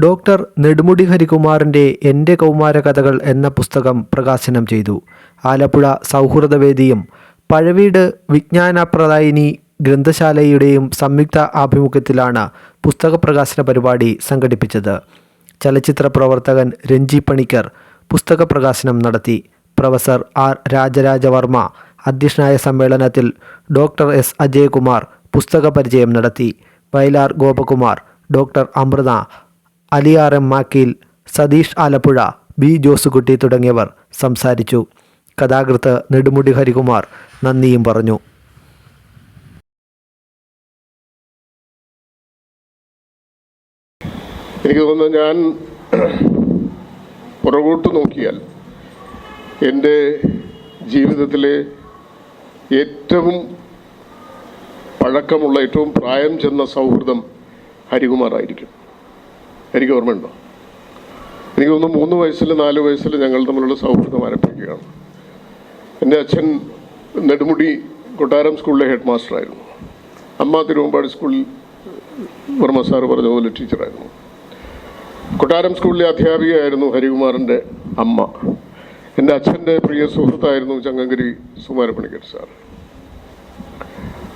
Doctor Nedumudi ഹരികുമാറിന്റെ എന്റെ കൗമാര കഥകൾ എന്ന പുസ്തകം പ്രകാശനം ചെയ്തു. ആലപ്പുഴ സൗഹൃദവേദിയും പഴവീട് വിജ്ഞാനപ്രദായിനി ഗ്രന്ഥശാലയുടെയും സംയുക്ത ആഭിമുഖ്യത്തിലാണ് പുസ്തക പ്രകാശന പരിപാടി സംഘടിപ്പിച്ചത്. ചലച്ചിത്ര പ്രവർത്തകൻ രഞ്ജി പണിക്കർ പുസ്തക പ്രകാശനം നടത്തി. Professor R. രാജരാജവർമ്മ അധ്യക്ഷനായ സമ്മേളനത്തിൽ ഡോക്ടർ എസ്. അജയകുമാർ പുസ്തക പരിചയം നടത്തി. Vayalar Gopakumar doctor Amrutha Aliyar M Makkeel Satheesh Alappuzha B Josukutty തുടങ്ങിയവർ സംസാരിച്ചു. കഥാകൃത്ത് നെടുമുടി ഹരികുമാർ നന്ദിയും പറഞ്ഞു. എനിക്ക് തോന്നുന്നു ഞാൻ പുറകോട്ട് നോക്കിയാൽ എന്റെ ജീവിതത്തിലെ ഏറ്റവും പഴക്കമുള്ള ഏറ്റവും പ്രായം ചെന്ന സൗഹൃദം ഹരികുമാറായിരിക്കും. എനിക്ക് ഓർമ്മയുണ്ടോ? എനിക്ക് ഒന്ന് മൂന്ന് വയസ്സിൽ നാല് വയസ്സിൽ ഞങ്ങൾ തമ്മിലുള്ള സൗഹൃദം ആരംഭിക്കുകയാണ്. എന്റെ അച്ഛൻ നെടുമുടി കൊട്ടാരം സ്കൂളിലെ ഹെഡ് മാസ്റ്ററായിരുന്നു അമ്മ തിരുവമ്പാടി സ്കൂളിൽ വർമ്മ സാറ് പറഞ്ഞ പോലെ ടീച്ചറായിരുന്നു. കൊട്ടാരം സ്കൂളിലെ അധ്യാപികയായിരുന്നു ഹരികുമാറിന്റെ അമ്മ. എന്റെ അച്ഛന്റെ പ്രിയ സുഹൃത്തായിരുന്നു ചങ്ങങ്കരി സുമാരപ്പണിക്കർ സാർ.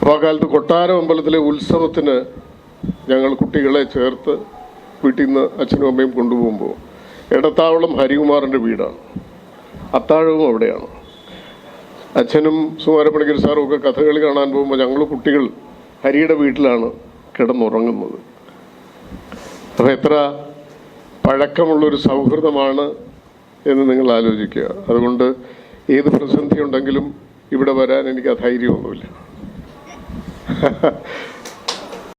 അപ്പോൾ ആ കാലത്ത് കൊട്ടാരം അമ്പലത്തിലെ ഉത്സവത്തിന് ഞങ്ങൾ കുട്ടികളെ ചേർത്ത് വീട്ടിൽ നിന്ന് അച്ഛനും അമ്മയും കൊണ്ടുപോകുമ്പോൾ ഇടത്താവളം ഹരികുമാറിന്റെ വീടാണ്. അത്താഴവും അവിടെയാണ്. അച്ഛനും സുമാരപ്പണിക്കർ സാറും ഒക്കെ കഥകളി കാണാൻ പോകുമ്പോൾ ഞങ്ങൾ കുട്ടികൾ ഹരിയുടെ വീട്ടിലാണ് കിടന്നുറങ്ങുന്നത്. അപ്പം എത്ര പഴക്കമുള്ളൊരു സൗഹൃദമാണ് എന്ന് നിങ്ങൾ ആലോചിക്കുക. അതുകൊണ്ട് ഏത് പ്രതിസന്ധി ഉണ്ടെങ്കിലും ഇവിടെ വരാൻ എനിക്ക് അധൈര്യമൊന്നുമില്ല